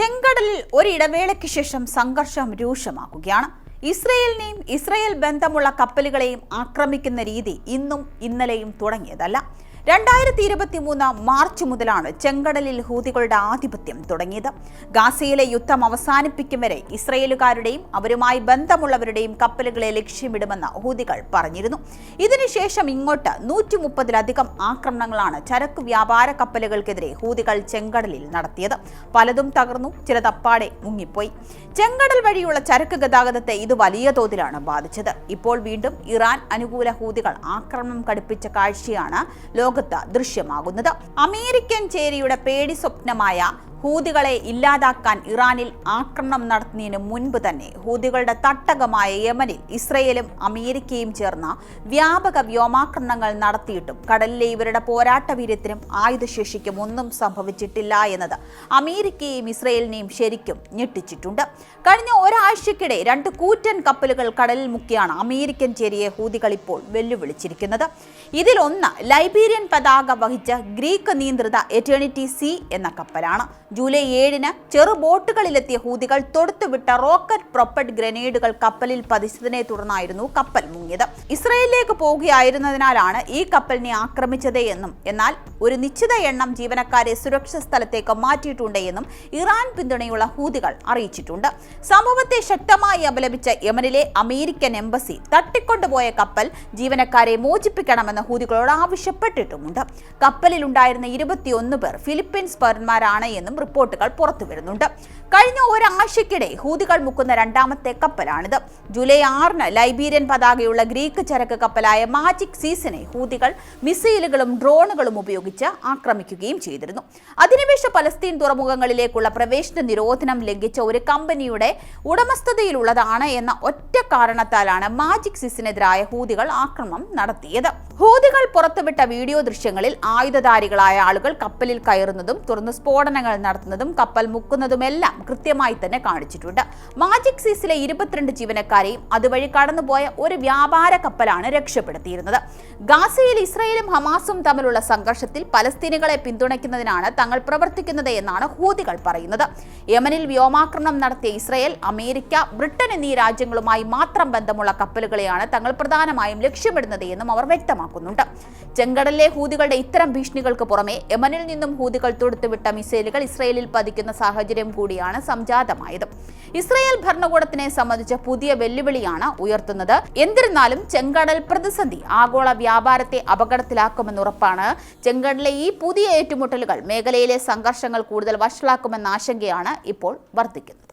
ചെങ്കടലിൽ ഒരിടവേളയ്ക്ക് ശേഷം സംഘർഷം രൂക്ഷമാക്കുകയാണ്. ഇസ്രയേലിനെയും ഇസ്രയേൽ ബന്ധമുള്ള കപ്പലുകളെയും ആക്രമിക്കുന്ന രീതി ഇന്നും ഇന്നലെയും തുടങ്ങിയതല്ല. രണ്ടായിരത്തി ഇരുപത്തി മൂന്ന് മാർച്ച് മുതലാണ് ചെങ്കടലിൽ ഹൂതികളുടെ ആധിപത്യം തുടങ്ങിയത്. ഗാസയിലെ യുദ്ധം അവസാനിപ്പിക്കും വരെ ഇസ്രയേലുകാരുടെയും അവരുമായി ബന്ധമുള്ളവരുടെയും കപ്പലുകളെ ലക്ഷ്യമിടുമെന്ന് ഹൂതികൾ പറഞ്ഞിരുന്നു. ഇതിനുശേഷം ഇങ്ങോട്ട് നൂറ്റി മുപ്പതിലധികം ആക്രമണങ്ങളാണ് ചരക്ക് വ്യാപാര കപ്പലുകൾക്കെതിരെ ഹൂതികൾ ചെങ്കടലിൽ നടത്തിയത്. പലതും തകർന്നു ചിലത് അപ്പാടെ മുങ്ങിപ്പോയി. ചെങ്കടൽ വഴിയുള്ള ചരക്ക് ഗതാഗതത്തെ ഇത് വലിയ തോതിലാണ് ബാധിച്ചത്. ഇപ്പോൾ വീണ്ടും ഇറാൻ അനുകൂല ഹൂതികൾ ആക്രമണം കടുപ്പിച്ച കാഴ്ചയാണ് ലോകത്ത് ദൃശ്യമാകുന്നത്. അമേരിക്കൻ ചേരിയുടെ പേടി സ്വപ്നമായ ഹൂതികളെ ഇല്ലാതാക്കാൻ ഇറാനിൽ ആക്രമണം നടത്തുന്നതിന് മുൻപ് തന്നെ ഹൂതികളുടെ തട്ടകമായ യമനിൽ ഇസ്രയേലും അമേരിക്കയും ചേർന്ന വ്യാപക വ്യോമാക്രമണങ്ങൾ നടത്തിയിട്ടും കടലിലെ ഇവരുടെ പോരാട്ട വീര്യത്തിനും ആയുധശേഷിക്കും ഒന്നും സംഭവിച്ചിട്ടില്ല എന്നത് അമേരിക്കയെയും ഇസ്രയേലിനെയും ശരിക്കും ഞെട്ടിച്ചിട്ടുണ്ട്. കഴിഞ്ഞ ഒരാഴ്ചക്കിടെ രണ്ട് കൂറ്റൻ കപ്പലുകൾ കടലിൽ മുക്കിയാണ് അമേരിക്കൻ ചേരിയെ ഹൂതികൾ ഇപ്പോൾ വെല്ലുവിളിച്ചിരിക്കുന്നത്. ഇതിലൊന്ന് ലൈബീരിയൻ പതാക വഹിച്ച ഗ്രീക്ക് നിയന്ത്രിത എറ്റേണിറ്റി സി എന്ന കപ്പലാണ്. ജൂലൈ ഏഴിന് ചെറു ബോട്ടുകളിലെത്തിയ ഹൂതികൾ തൊടുത്തുവിട്ട റോക്കറ്റ് പ്രൊപ്പഡ് ഗ്രനേഡുകൾ കപ്പലിൽ പതിച്ചതിനെ തുടർന്നായിരുന്നു കപ്പൽ മുങ്ങിയത്. ഇസ്രയേലിലേക്ക് പോവുകയായിരുന്നതിനാലാണ് ഈ കപ്പലിനെ ആക്രമിച്ചത് എന്നും എന്നാൽ ഒരു നിശ്ചിത എണ്ണം ജീവനക്കാരെ സുരക്ഷിത സ്ഥലത്തേക്ക് മാറ്റിയിട്ടുണ്ട് എന്നും ഇറാൻ പിന്തുണയുള്ള ഹൂതികൾ അറിയിച്ചിട്ടുണ്ട്. സംഭവത്തെ ശക്തമായി അപലപിച്ച യമനിലെ അമേരിക്കൻ എംബസി തട്ടിക്കൊണ്ടുപോയ കപ്പൽ ജീവനക്കാരെ മോചിപ്പിക്കണമെന്ന് ഹൂതികളോട് ആവശ്യപ്പെട്ടിട്ടുമുണ്ട്. കപ്പലിലുണ്ടായിരുന്ന ഇരുപത്തിയൊന്ന് പേർ ഫിലിപ്പീൻസ് പൗരന്മാരാണ് എന്നും റിപ്പോർട്ടുകൾ പുറത്തുവരുന്നുണ്ട് കഴിഞ്ഞ ഒരാഴ്ചക്കിടെ ഹൂതികൾ മുക്കുന്ന രണ്ടാമത്തെ കപ്പലാണിത്. ജൂലൈ ആറിന് ലൈബീരിയൻ പതാകയുള്ള ഗ്രീക്ക് ചരക്ക് കപ്പലായ മാജിക് സീസനെ ഹൂതികൾ മിസൈലുകളും ഡ്രോണുകളും ഉപയോഗിച്ച് ആക്രമിക്കുകയും ചെയ്തിരുന്നു. അധിനിവേശ പലസ്തീൻ തുറമുഖങ്ങളിലേക്കുള്ള പ്രവേശന നിരോധനം ലംഘിച്ച ഒരു കമ്പനിയുടെ ഉടമസ്ഥതയിലുള്ളതാണ് എന്ന ഒറ്റ കാരണത്താലാണ് മാജിക് സീസിനെതിരായ ഹൂതികൾ ആക്രമണം നടത്തിയത്. ഹൂതികൾ പുറത്തുവിട്ട വീഡിയോ ദൃശ്യങ്ങളിൽ ആയുധധാരികളായ ആളുകൾ കപ്പലിൽ കയറുന്നതും തുടർന്ന് സ്ഫോടനങ്ങൾ നടത്തുന്നതും കപ്പൽ മുക്കുന്നതുമെല്ലാം കൃത്യമായി തന്നെ കാണിച്ചിട്ടുണ്ട്. മാജിക് സീസിലെ ഇരുപത്തിരണ്ട് ജീവനക്കാരെയും അതുവഴി കടന്നുപോയ ഒരു വ്യാപാര കപ്പലാണ് രക്ഷപ്പെടുത്തിയിരുന്നത്. ഗാസയിൽ ഇസ്രയേലും ഹമാസും തമ്മിലുള്ള സംഘർഷത്തിൽ പലസ്തീനുകളെ പിന്തുണയ്ക്കുന്നതിനാണ് തങ്ങൾ പ്രവർത്തിക്കുന്നത് എന്നാണ് ഹൂതികൾ പറയുന്നത്. യമനിൽ വ്യോമാക്രമണം നടത്തിയ ഇസ്രയേൽ അമേരിക്ക ബ്രിട്ടൻ എന്നീ രാജ്യങ്ങളുമായി മാത്രം ബന്ധമുള്ള കപ്പലുകളെയാണ് തങ്ങൾ പ്രധാനമായും ലക്ഷ്യമിടുന്നത് എന്നും അവർ വ്യക്തമാക്കുന്നുണ്ട്. ചെങ്കടലിലെ ഹൂതികളുടെ ഇത്തരം ഭീഷണികൾക്ക് പുറമെ യമനിൽ നിന്നും ഹൂതികൾ തൊടുത്തുവിട്ട മിസൈലുകൾ ഇസ്രയേലിൽ പതിക്കുന്ന സാഹചര്യം കൂടിയാണ് സംജാതമായത്. ഇസ്രയേൽ ഭരണകൂടത്തിനെ സംബന്ധിച്ച പുതിയ വെല്ലുവിളിയാണ് ഉയർത്തുന്നത്. എന്നിരുന്നാലും ചെങ്കടൽ പ്രതിസന്ധി ആഗോള വ്യാപാരത്തെ അപകടത്തിലാക്കുമെന്ന് ഉറപ്പാണ്. ചെങ്കടലിലെ ഈ പുതിയ ഏറ്റുമുട്ടലുകൾ മേഖലയിലെ സംഘർഷങ്ങൾ കൂടുതൽ വഷളാക്കുമെന്ന ആശങ്കയാണ് ഇപ്പോൾ വർദ്ധിക്കുന്നത്.